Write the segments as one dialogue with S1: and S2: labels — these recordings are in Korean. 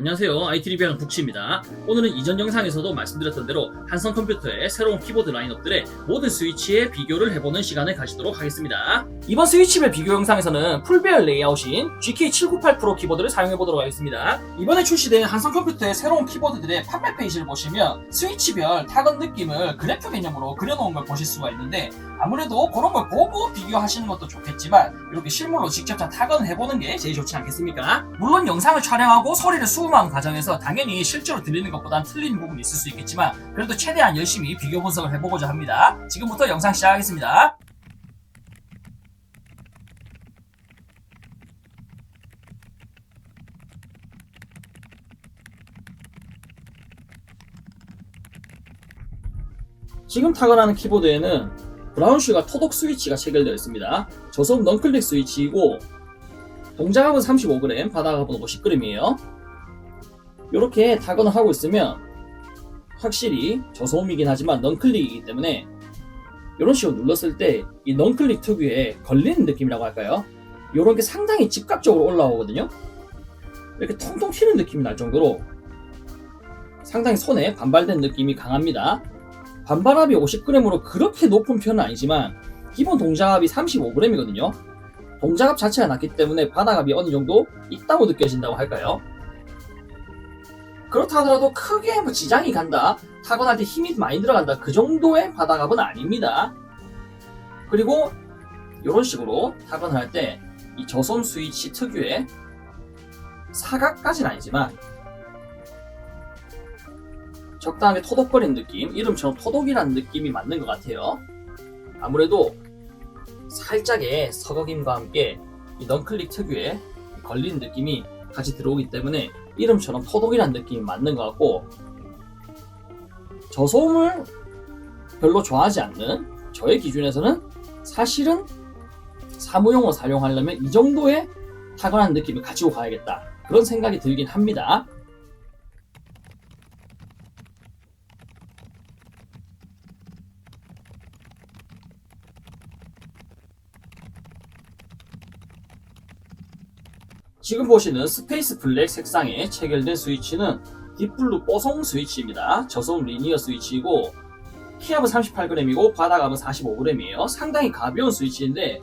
S1: 안녕하세요. IT 리뷰하는 북치입니다. 오늘은 이전 영상에서도 말씀드렸던 대로 한성 컴퓨터의 새로운 키보드 라인업들의 모든 스위치의 비교를 해보는 시간을 가지도록 하겠습니다. 이번 스위치별 비교 영상에서는 풀배열 레이아웃인 GK798 프로 키보드를 사용해보도록 하겠습니다. 이번에 출시된 한성 컴퓨터의 새로운 키보드들의 판매 페이지를 보시면 스위치별 타건 느낌을 그래프 개념으로 그려놓은 걸 보실 수가 있는데 아무래도 그런 걸 보고 비교하시는 것도 좋겠지만 이렇게 실물로 직접 다 타건을 해보는 게 제일 좋지 않겠습니까? 물론 영상을 촬영하고 소리를 수 음하는 과정에서 당연히 실제로 들리는 것보단 틀린 부분이 있을 수 있겠지만 그래도 최대한 열심히 비교 분석을 해보고자 합니다. 지금부터 영상 시작하겠습니다. 지금 타건하는 키보드에는 브라운슈가 토독 스위치가 체결되어 있습니다. 저소음 넌클릭 스위치이고 동작압은 35g, 바닥압은 50g이에요. 이렇게 타건을 하고 있으면 확실히 저소음이긴 하지만 넌클릭이기 때문에 이런 식으로 눌렀을 때 이 넌클릭 특유의 걸리는 느낌이라고 할까요? 이런 게 상당히 즉각적으로 올라오거든요. 이렇게 통통 튀는 느낌이 날 정도로 상당히 손에 반발된 느낌이 강합니다. 반발압이 50g으로 그렇게 높은 편은 아니지만 기본 동작압이 35g이거든요. 동작압 자체가 낮기 때문에 바닥압이 어느 정도 있다고 느껴진다고 할까요? 그렇다 하더라도 크게 뭐 지장이 간다, 타건할 때 힘이 많이 들어간다, 그 정도의 바닥압은 아닙니다. 그리고 이런 식으로 타건을 할 때 이 저손 스위치 특유의 사각까지는 아니지만 적당하게 토독거리는 느낌, 이름처럼 토독이라는 느낌이 맞는 것 같아요. 아무래도 살짝의 서걱임과 함께 이 넌클릭 특유의 걸리는 느낌이 같이 들어오기 때문에 이름처럼 토독이라는 느낌이 맞는 것 같고 저소음을 별로 좋아하지 않는 저의 기준에서는 사실은 사무용으로 사용하려면 이 정도의 타건한 느낌을 가지고 가야겠다 그런 생각이 들긴 합니다. 지금 보시는 스페이스 블랙 색상에 체결된 스위치는 딥블루 뽀송 스위치입니다. 저소음 리니어 스위치이고 키압은 38g이고 바닥압은 45g이에요. 상당히 가벼운 스위치인데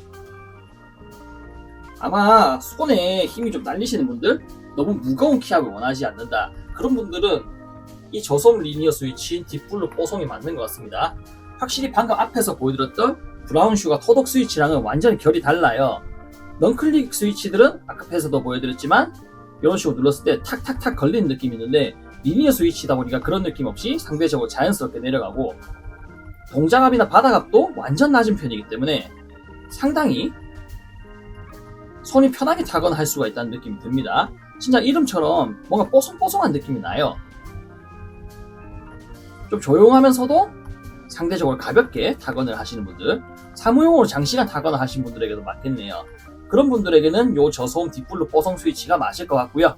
S1: 아마 손에 힘이 좀 날리시는 분들 너무 무거운 키압을 원하지 않는다. 그런 분들은 이 저소음 리니어 스위치인 딥블루 뽀송이 맞는 것 같습니다. 확실히 방금 앞에서 보여드렸던 브라운 슈가 토독 스위치랑은 완전히 결이 달라요. 넌클릭 스위치들은 아까에서도 보여드렸지만 이런 식으로 눌렀을 때 탁탁탁 걸리는 느낌이 있는데 리니어 스위치다 보니까 그런 느낌 없이 상대적으로 자연스럽게 내려가고 동작압이나 바닥압도 완전 낮은 편이기 때문에 상당히 손이 편하게 타거나 할 수가 있다는 느낌이 듭니다. 진짜 이름처럼 뭔가 뽀송뽀송한 느낌이 나요. 좀 조용하면서도 상대적으로 가볍게 타건을 하시는 분들, 사무용으로 장시간 타건을 하시는 분들에게도 맞겠네요. 그런 분들에게는 요 저소음 딥블루 뽀송 스위치가 맞을 것 같고요.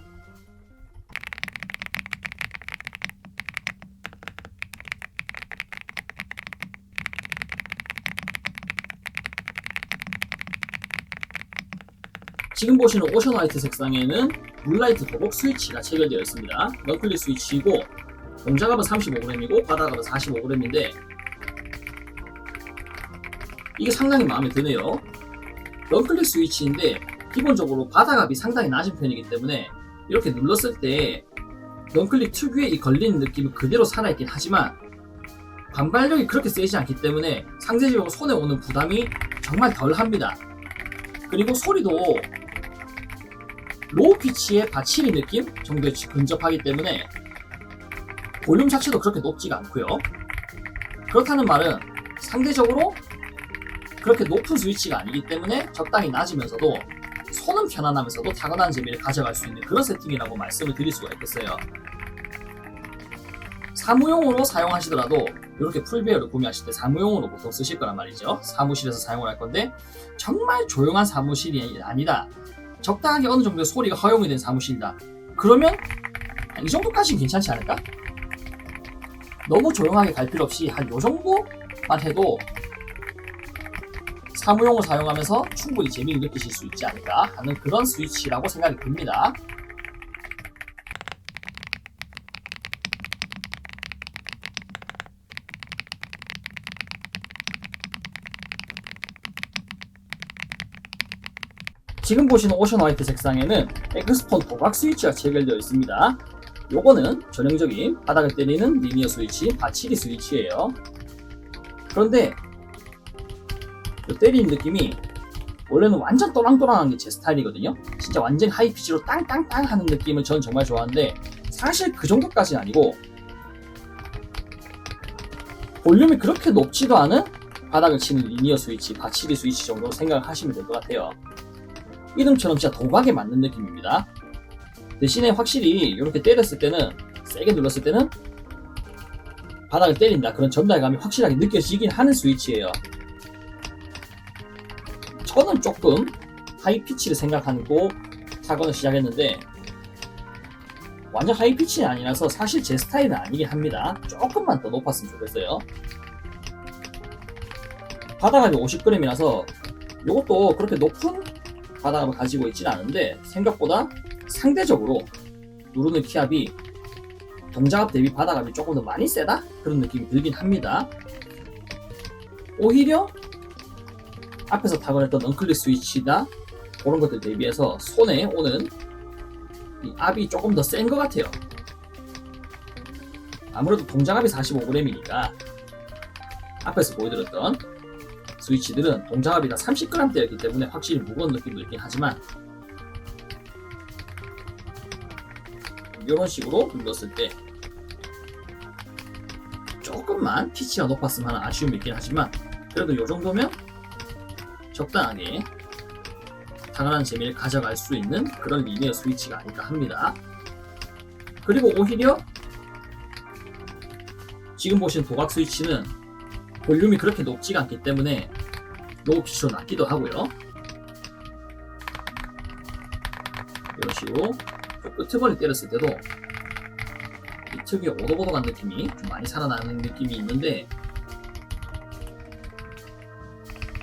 S1: 지금 보시는 오션 화이트 색상에는 물라이트 도복 스위치가 체결되어 있습니다. 넌클릭 스위치이고 동작압은 35g이고 바닥압은 45g인데 이게 상당히 마음에 드네요. 런클릭 스위치인데 기본적으로 바닥압이 상당히 낮은 편이기 때문에 이렇게 눌렀을 때 런클릭 특유의 이 걸리는 느낌이 그대로 살아있긴 하지만 반발력이 그렇게 세지 않기 때문에 상대적으로 손에 오는 부담이 정말 덜 합니다. 그리고 소리도 로우 피치의 바치리 느낌 정도에 근접하기 때문에 볼륨 자체도 그렇게 높지가 않고요. 그렇다는 말은 상대적으로 그렇게 높은 스위치가 아니기 때문에 적당히 낮으면서도 손은 편안하면서도 타건한 재미를 가져갈 수 있는 그런 세팅이라고 말씀을 드릴 수가 있겠어요. 사무용으로 사용하시더라도 이렇게 풀배열을 구매하실 때 사무용으로 보통 쓰실 거란 말이죠. 사무실에서 사용을 할 건데 정말 조용한 사무실이 아니다. 적당하게 어느 정도의 소리가 허용이 된 사무실이다. 그러면 이 정도까지는 괜찮지 않을까? 너무 조용하게 갈 필요 없이 한요 정도만 해도 사무용을 사용하면서 충분히 재미를 느끼실 수 있지 않을까 하는 그런 스위치라고 생각이 듭니다. 지금 보시는 오션 화이트 색상에는 엑스폰 도박 스위치가 체결되어 있습니다. 요거는 전형적인 바닥을 때리는 리니어 스위치, 바치기 스위치예요. 그런데 때리는 느낌이 원래는 완전 또랑또랑한 게 제 스타일이거든요. 진짜 완전 하이 피치로 땅땅땅 하는 느낌을 전 정말 좋아하는데 사실 그 정도까지는 아니고 볼륨이 그렇게 높지도 않은 바닥을 치는 리니어 스위치, 바치리 스위치 정도 생각을 하시면 될 것 같아요. 이름처럼 진짜 도박에 맞는 느낌입니다. 대신에 확실히 이렇게 때렸을 때는 세게 눌렀을 때는 바닥을 때린다 그런 전달감이 확실하게 느껴지긴 하는 스위치예요. 저는 조금 하이 피치를 생각하고 타건을 시작했는데 완전 하이 피치는 아니라서 사실 제 스타일은 아니긴 합니다. 조금만 더 높았으면 좋겠어요. 바닥압이 50g이라서 이것도 그렇게 높은 바닥압을 가지고 있지는 않은데 생각보다 상대적으로 누르는 키압이 동작압 대비 바닥압이 조금 더 많이 세다? 그런 느낌이 들긴 합니다. 오히려 앞에서 타건했던 엉클릭 스위치나 그런 것들 대비해서 손에 오는 이 압이 조금 더 센 것 같아요. 아무래도 동작압이 45g이니까 앞에서 보여드렸던 스위치들은 동작압이 다 30g대였기 때문에 확실히 무거운 느낌도 있긴 하지만 이런 식으로 눌렀을 때 조금만 피치가 높았으면 하는 아쉬움이 있긴 하지만 그래도 이 정도면 적당하게 당연한 재미를 가져갈 수 있는 그런 리니어 스위치가 아닐까 합니다. 그리고 오히려 지금 보신 도각 스위치는 볼륨이 그렇게 높지가 않기 때문에 로우 피치로 낮기도 하고요. 이런 식으로 끄트머리 때렸을 때도 이 특유의 오도보도한 느낌이 좀 많이 살아나는 느낌이 있는데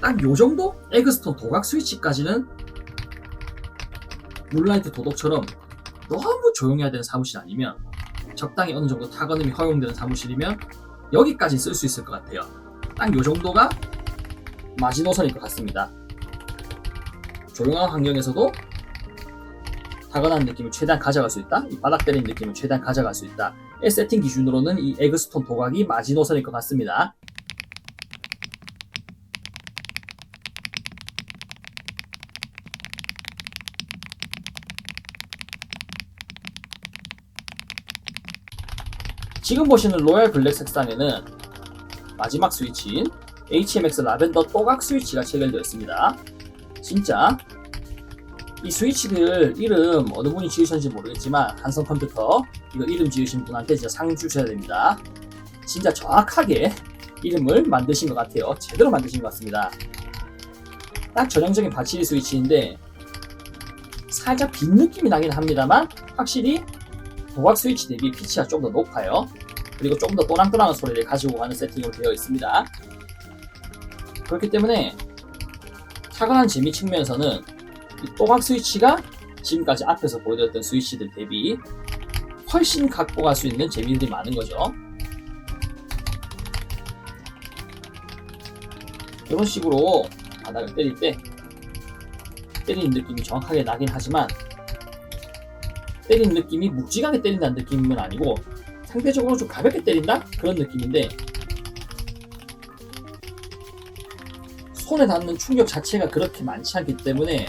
S1: 딱 요 정도 에그스톤 도각 스위치까지는 물라이트 도덕처럼 너무 조용해야 되는 사무실 아니면 적당히 어느 정도 타건음이 허용되는 사무실이면 여기까지 쓸 수 있을 것 같아요. 딱 요 정도가 마지노선일 것 같습니다. 조용한 환경에서도 타건한 느낌을 최대한 가져갈 수 있다. 이 바닥 때리는 느낌을 최대한 가져갈 수 있다. 의 세팅 기준으로는 이 에그스톤 도각이 마지노선일 것 같습니다. 지금 보시는 로얄 블랙 색상에는 마지막 스위치인 HMX 라벤더 또각 스위치가 체결되어 있습니다. 진짜 이 스위치들 이름 어느 분이 지으셨는지 모르겠지만 한성 컴퓨터 이거 이름 지으신 분한테 진짜 상 주셔야 됩니다. 진짜 정확하게 이름을 만드신 것 같아요. 제대로 만드신 것 같습니다. 딱 전형적인 바치리 스위치인데 살짝 빈 느낌이 나긴 합니다만 확실히 도각 스위치 대비 피치가 좀 더 높아요. 그리고 좀 더 또랑또랑한 소리를 가지고 가는 세팅으로 되어 있습니다. 그렇기 때문에 타건한 재미 측면에서는 이 또각 스위치가 지금까지 앞에서 보여드렸던 스위치들 대비 훨씬 갖고 갈 수 있는 재미들이 많은 거죠. 이런 식으로 바닥을 때릴 때 때리는 느낌이 정확하게 나긴 하지만 때리는 느낌이 묵직하게 때린다는 느낌은 아니고 상대적으로 좀 가볍게 때린다? 그런 느낌인데 손에 닿는 충격 자체가 그렇게 많지 않기 때문에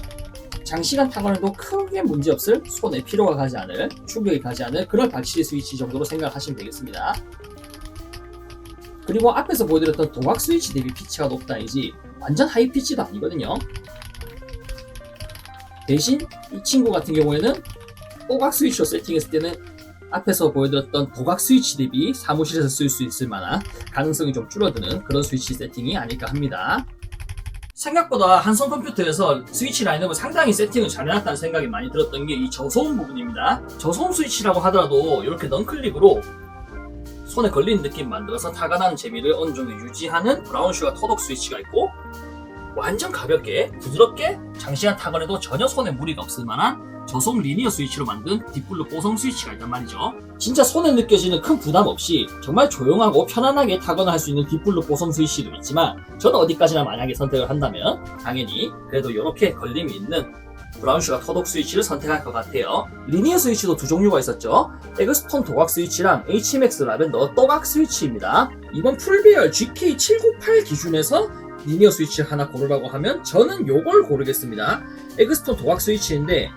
S1: 장시간 타건해도 크게 문제없을 손에 피로가 가지 않을 충격이 가지 않을 그런 박치리 스위치 정도로 생각하시면 되겠습니다. 그리고 앞에서 보여드렸던 도각 스위치 대비 피치가 높다이지 완전 하이 피치도 아니거든요. 대신 이 친구 같은 경우에는 또각 스위치로 세팅했을 때는 앞에서 보여드렸던 도각 스위치 대비 사무실에서 쓸 수 있을 만한 가능성이 좀 줄어드는 그런 스위치 세팅이 아닐까 합니다. 생각보다 한성 컴퓨터에서 스위치 라인업을 상당히 세팅을 잘 해놨다는 생각이 많이 들었던 게 이 저소음 부분입니다. 저소음 스위치라고 하더라도 이렇게 넌클릭으로 손에 걸리는 느낌 만들어서 타가나는 재미를 어느 정도 유지하는 브라운 슈가 터덕 스위치가 있고 완전 가볍게 부드럽게 장시간 타건해도 전혀 손에 무리가 없을 만한 저속 리니어 스위치로 만든 딥블루 뽀송 스위치가 있단 말이죠. 진짜 손에 느껴지는 큰 부담 없이 정말 조용하고 편안하게 타건을 할 수 있는 딥블루 뽀송 스위치도 있지만 저는 어디까지나 만약에 선택을 한다면 당연히 그래도 이렇게 걸림이 있는 브라운슈가 터독 스위치를 선택할 것 같아요. 리니어 스위치도 두 종류가 있었죠. 에그스톤 도각 스위치랑 HMX 라벤더 또각 스위치입니다. 이번 풀배열 GK798 기준에서 리니어 스위치 하나 고르라고 하면 저는 요걸 고르겠습니다. 에그스톤 도각 스위치인데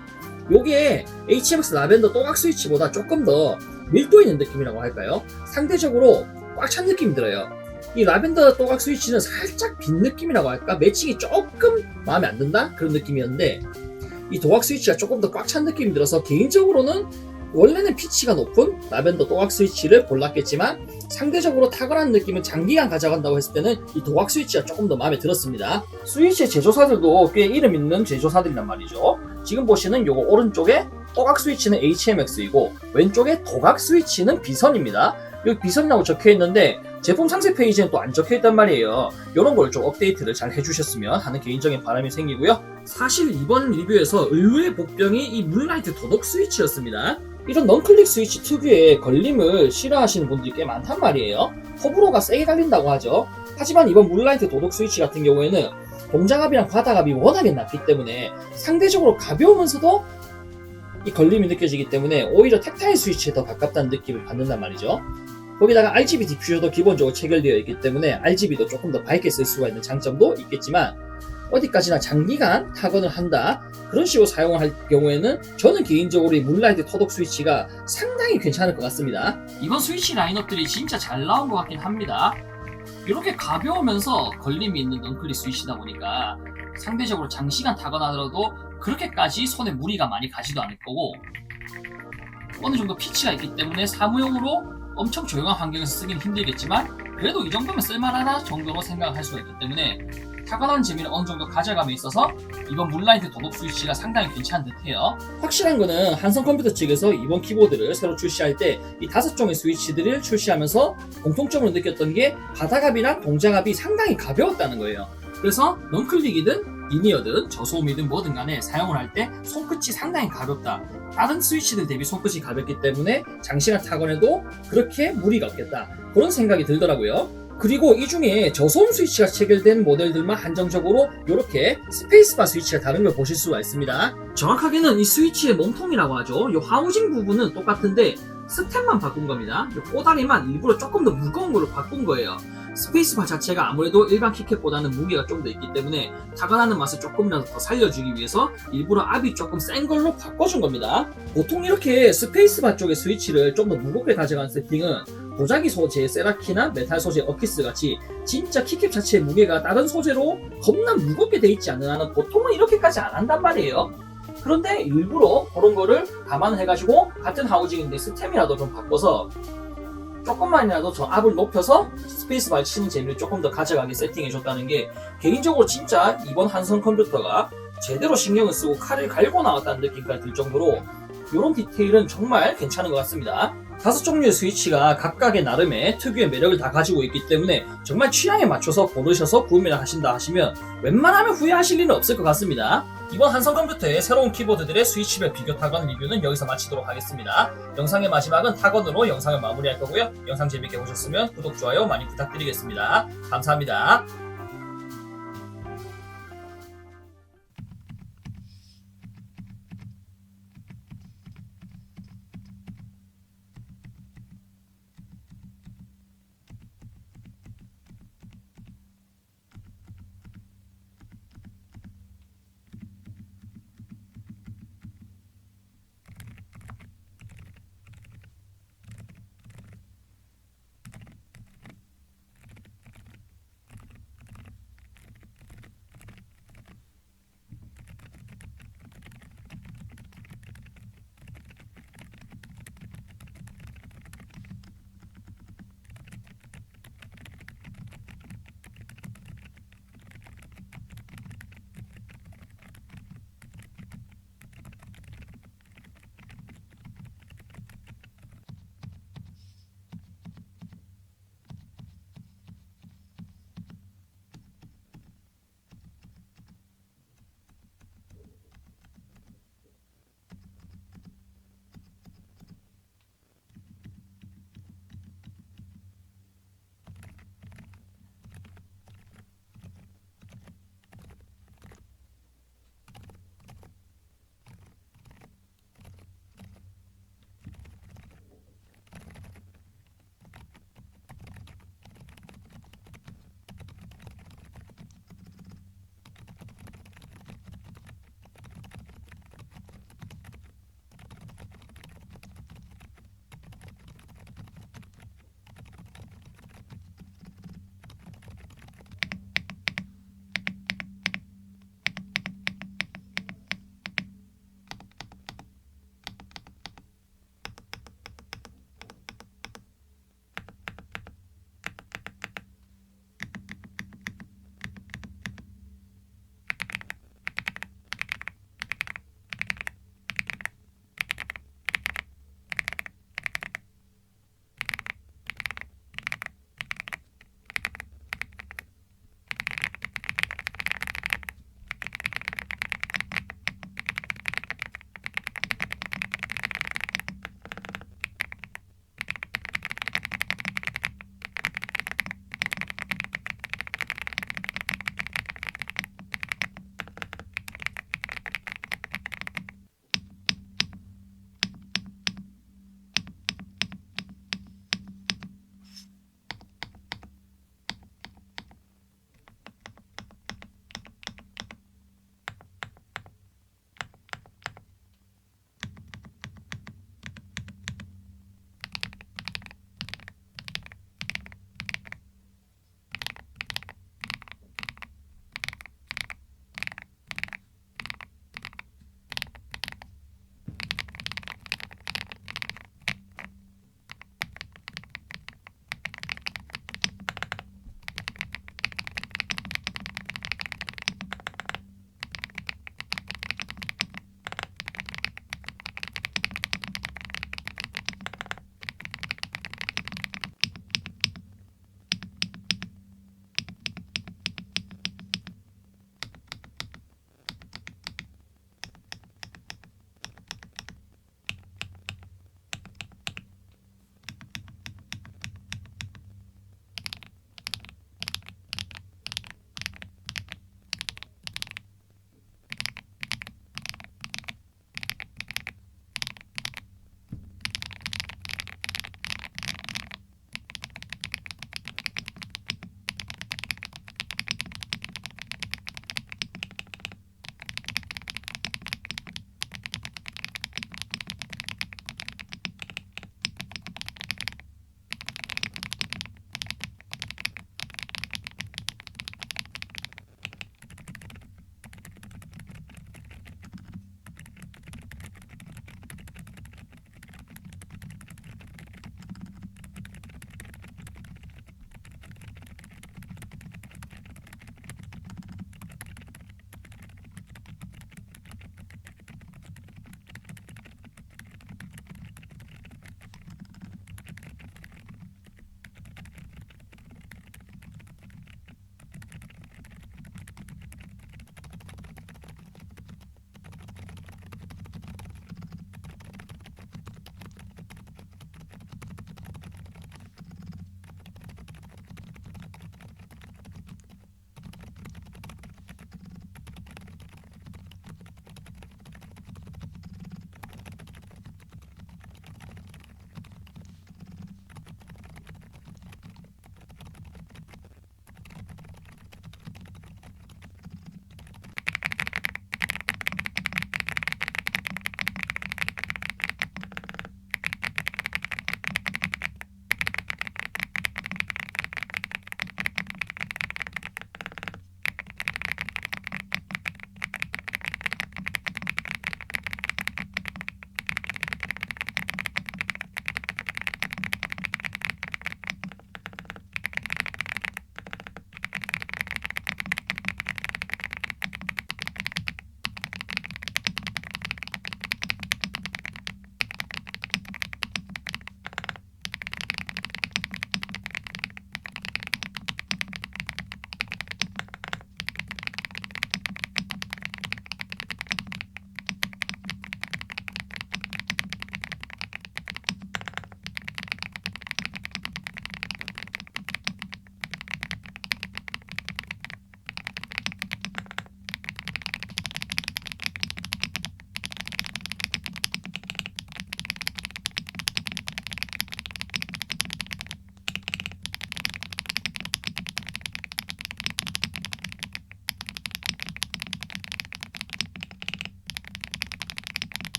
S1: 요게 HMX 라벤더 또각 스위치보다 조금 더 밀도 있는 느낌이라고 할까요? 상대적으로 꽉 찬 느낌이 들어요. 이 라벤더 또각 스위치는 살짝 빈 느낌이라고 할까? 매칭이 조금 마음에 안 든다? 그런 느낌이었는데 이 도각 스위치가 조금 더 꽉 찬 느낌이 들어서 개인적으로는 원래는 피치가 높은 라벤더 또각 스위치를 골랐겠지만 상대적으로 탁월한 느낌을 장기간 가져간다고 했을 때는 이 도각 스위치가 조금 더 마음에 들었습니다. 스위치 제조사들도 꽤 이름 있는 제조사들이란 말이죠. 지금 보시는 요거 오른쪽에 또각 스위치는 HMX이고 왼쪽에 도각 스위치는 비선입니다. 여기 비선이라고 적혀 있는데 제품 상세 페이지는 또 안 적혀 있단 말이에요. 이런 걸 좀 업데이트를 잘 해주셨으면 하는 개인적인 바람이 생기고요. 사실 이번 리뷰에서 의외의 복병이 이 문라이트 도덕 스위치였습니다. 이런 넌클릭 스위치 특유의 걸림을 싫어하시는 분들이 꽤 많단 말이에요. 호불호가 세게 갈린다고 하죠. 하지만 이번 문라이트 도덕 스위치 같은 경우에는 동작압이랑 바닥압이 워낙에 낮기 때문에 상대적으로 가벼우면서도 이 걸림이 느껴지기 때문에 오히려 택타일 스위치에 더 가깝다는 느낌을 받는단 말이죠. 거기다가 RGB 디퓨저도 기본적으로 체결되어 있기 때문에 RGB도 조금 더 밝게 쓸 수가 있는 장점도 있겠지만 어디까지나 장기간 타건을 한다 그런 식으로 사용할 경우에는 저는 개인적으로 이 문라이트 터독 스위치가 상당히 괜찮을 것 같습니다. 이번 스위치 라인업들이 진짜 잘 나온 것 같긴 합니다. 이렇게 가벼우면서 걸림이 있는 넌클릭 스위치다 보니까 상대적으로 장시간 타건하더라도 그렇게까지 손에 무리가 많이 가지도 않을 거고 어느 정도 피치가 있기 때문에 사무용으로 엄청 조용한 환경에서 쓰기는 힘들겠지만 그래도 이 정도면 쓸만하다 정도로 생각할 수가 있기 때문에 타건한 재미를 어느 정도 가져감에 있어서 이번 문라이트 도독 스위치가 상당히 괜찮은 듯해요. 확실한 거는 한성 컴퓨터 측에서 이번 키보드를 새로 출시할 때 이 다섯 종의 스위치들을 출시하면서 공통점으로 느꼈던 게 바닥압이랑 동작압이 상당히 가벼웠다는 거예요. 그래서 넌클릭이든 리니어든 저소음이든 뭐든 간에 사용을 할 때 손끝이 상당히 가볍다. 다른 스위치들 대비 손끝이 가볍기 때문에 장시간 타건해도 그렇게 무리가 없겠다. 그런 생각이 들더라고요. 그리고 이 중에 저소음 스위치가 체결된 모델들만 한정적으로 이렇게 스페이스바 스위치가 다른 걸 보실 수가 있습니다. 정확하게는 이 스위치의 몸통이라고 하죠. 이 하우징 부분은 똑같은데 스텝만 바꾼 겁니다. 이 꼬다리만 일부러 조금 더 무거운 걸로 바꾼 거예요. 스페이스바 자체가 아무래도 일반 키캣보다는 무게가 좀 더 있기 때문에 타건하는 맛을 조금이라도 더 살려주기 위해서 일부러 압이 조금 센 걸로 바꿔준 겁니다. 보통 이렇게 스페이스바 쪽의 스위치를 좀 더 무겁게 가져간 세팅은 도자기 소재 세라키나 메탈 소재 어키스 같이 진짜 키캡 자체의 무게가 다른 소재로 겁나 무겁게 돼 있지 않은 한은 보통은 이렇게까지 안 한단 말이에요. 그런데 일부러 그런 거를 감안해가지고 같은 하우징인데 스템이라도 좀 바꿔서 조금만이라도 저 압을 높여서 스페이스바를 치는 재미를 조금 더 가져가게 세팅해줬다는 게 개인적으로 진짜 이번 한성 컴퓨터가 제대로 신경을 쓰고 칼을 갈고 나왔다는 느낌까지 들 정도로 이런 디테일은 정말 괜찮은 것 같습니다. 다섯 종류의 스위치가 각각의 나름의 특유의 매력을 다 가지고 있기 때문에 정말 취향에 맞춰서 고르셔서 구매를 하신다 하시면 웬만하면 후회하실 일은 없을 것 같습니다. 이번 한성 컴퓨터의 새로운 키보드들의 스위치별 비교 타건 리뷰는 여기서 마치도록 하겠습니다. 영상의 마지막은 타건으로 영상을 마무리할 거고요. 영상 재밌게 보셨으면 구독, 좋아요 많이 부탁드리겠습니다. 감사합니다.